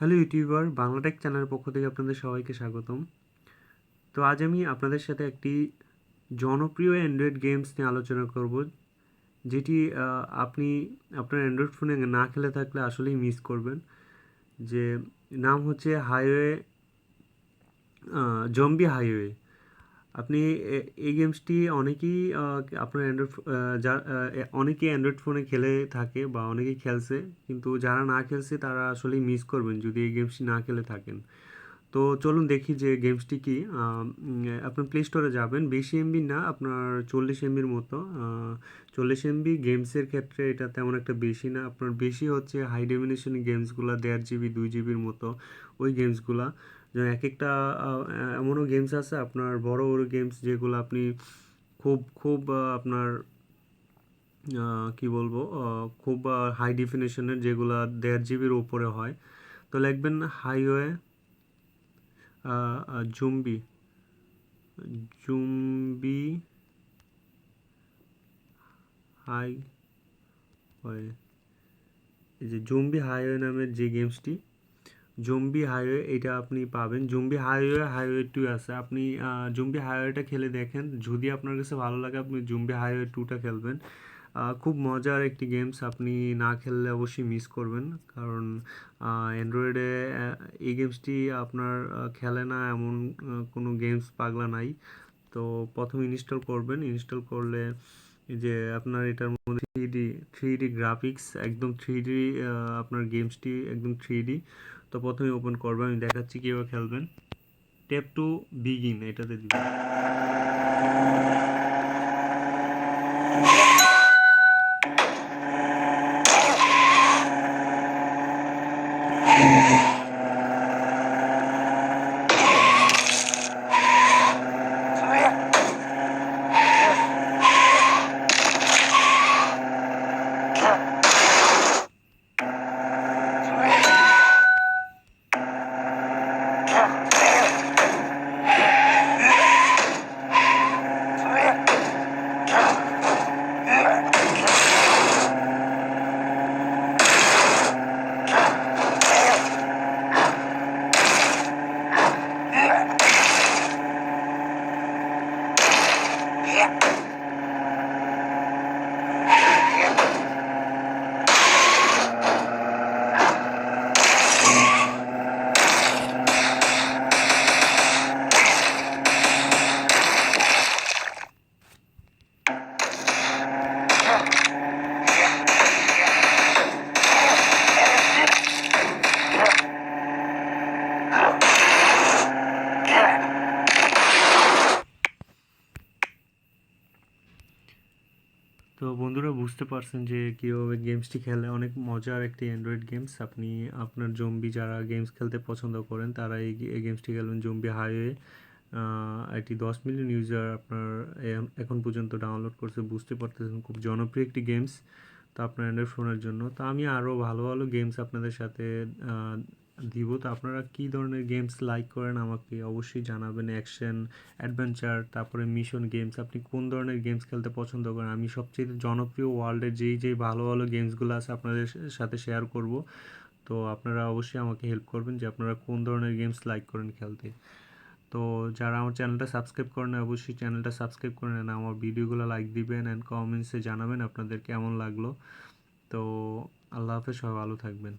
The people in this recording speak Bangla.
হ্যালো ইউটিউবার বাংলাটেক চ্যানেলের পক্ষ থেকে আপনাদের সবাইকে স্বাগতম। তো আজ আমি আপনাদের সাথে একটি জনপ্রিয় অ্যান্ড্রয়েড গেমস নিয়ে আলোচনা করব, যেটি আপনি আপনার অ্যান্ড্রয়েড ফোনে না খেলে থাকলে আসলেই মিস করবেন। যে নাম হচ্ছে হাইওয়ে জম্বি হাইওয়ে আপনি এই গেমসটি অনেকেই আপনার অ্যান্ড্রয়েড যা অনেকেই অ্যান্ড্রয়েড ফোনে খেলে থাকে বা অনেকেই খেলছে, কিন্তু যারা না খেলছে তারা আসলেই মিস করবেন যদি এই গেমসটি না খেলে থাকেন। তো চলুন দেখি যে গেমসটি কি। আপনার প্লে স্টোরে যাবেন। বেশি এমবি না, আপনার চল্লিশ এমবির মতো। চল্লিশ এমবি গেমসের ক্ষেত্রে এটা তেমন একটা বেশি না। আপনার বেশি হচ্ছে হাই ডেফিনেশন গেমসগুলো দেড় জিবি দুই জিবির মতো ওই গেমসগুলা যেমন এক একটা এমনও গেমস আছে, আপনার বড় বড় গেমস যেগুলো আপনি খুব খুব আপনার কি বলব খুব হাই ডেফিনেশনের যেগুলো দেড় জিবির ওপরে হয়। তো লিখবেন হাইওয়ে জুম্বি। জুম্বি হাই এই যে জুম্বি হাইওয়ে নামের যে গেমসটি, জম্বি হাইওয়ে এটা আপনি পাবেন। জম্বি হাইওয়ে হাইওয়ে টু আছে। আপনি জম্বি হাইওয়েটা খেলে দেখেন। যদি আপনার কাছে ভালো লাগে, আপনি জম্বি হাইওয়ে টুটা খেলবেন। খুব মজার একটি গেমস আপনি না খেললে অবশ্যই মিস করবেন। কারণ অ্যান্ড্রয়েডে এই গেমসটি আপনার খেলে না এমন কোনো গেমস পাগলা নাই। তো প্রথম ইনস্টল করবেন। ইনস্টল করলে যে আপনার এটার মধ্যে three D three D graphics একদম থ্রি ডি আপনার গেমসটি একদম থ্রি ডি তো প্রথমে ওপেন করবেন, আমি দেখাচ্ছি কীভাবে খেলবেন। ট্যাপ টু বিগিন এটাতে দিবেন। Yeah. তো বন্ধুরা বুঝতে পারছেন যে কীভাবে গেমসটি খেলে। অনেক মজার একটি অ্যান্ড্রয়েড গেমস আপনি, আপনার জম্বি যারা গেমস খেলতে পছন্দ করেন, তারা এই গেমসটি খেলবেন জম্বি হাইওয়ে এটি দশ মিলিয়ন ইউজার আপনার এখন পর্যন্ত ডাউনলোড করছে, বুঝতে পারতেছেন। খুব জনপ্রিয় একটি গেমস তো আপনার অ্যান্ড্রয়েড ফোনের জন্য। তো আমি আরও ভালো ভালো গেমস আপনাদের সাথে দিব। তো আপনারা কী ধরনের গেমস লাইক করেন আমাকে অবশ্যই জানাবেন। অ্যাকশন অ্যাডভেঞ্চার তারপরে মিশন গেমস আপনি কোন ধরনের গেমস খেলতে পছন্দ করেন? আমি সবচেয়ে জনপ্রিয় ওয়ার্ল্ডের যেই যেই ভালো ভালো গেমসগুলো আছে আপনাদের সাথে শেয়ার করব। তো আপনারা অবশ্যই আমাকে হেল্প করবেন যে আপনারা কোন ধরনের গেমস লাইক করেন খেলতে। তো যারা আমার চ্যানেলটা সাবস্ক্রাইব করেন অবশ্যই চ্যানেলটা সাবস্ক্রাইব করে নেন। আমার ভিডিওগুলো লাইক দিবেন অ্যান্ড কমেন্টসে জানাবেন আপনাদের কেমন লাগল। তো আল্লাহ হাফেজ, সবাই ভালো থাকবেন।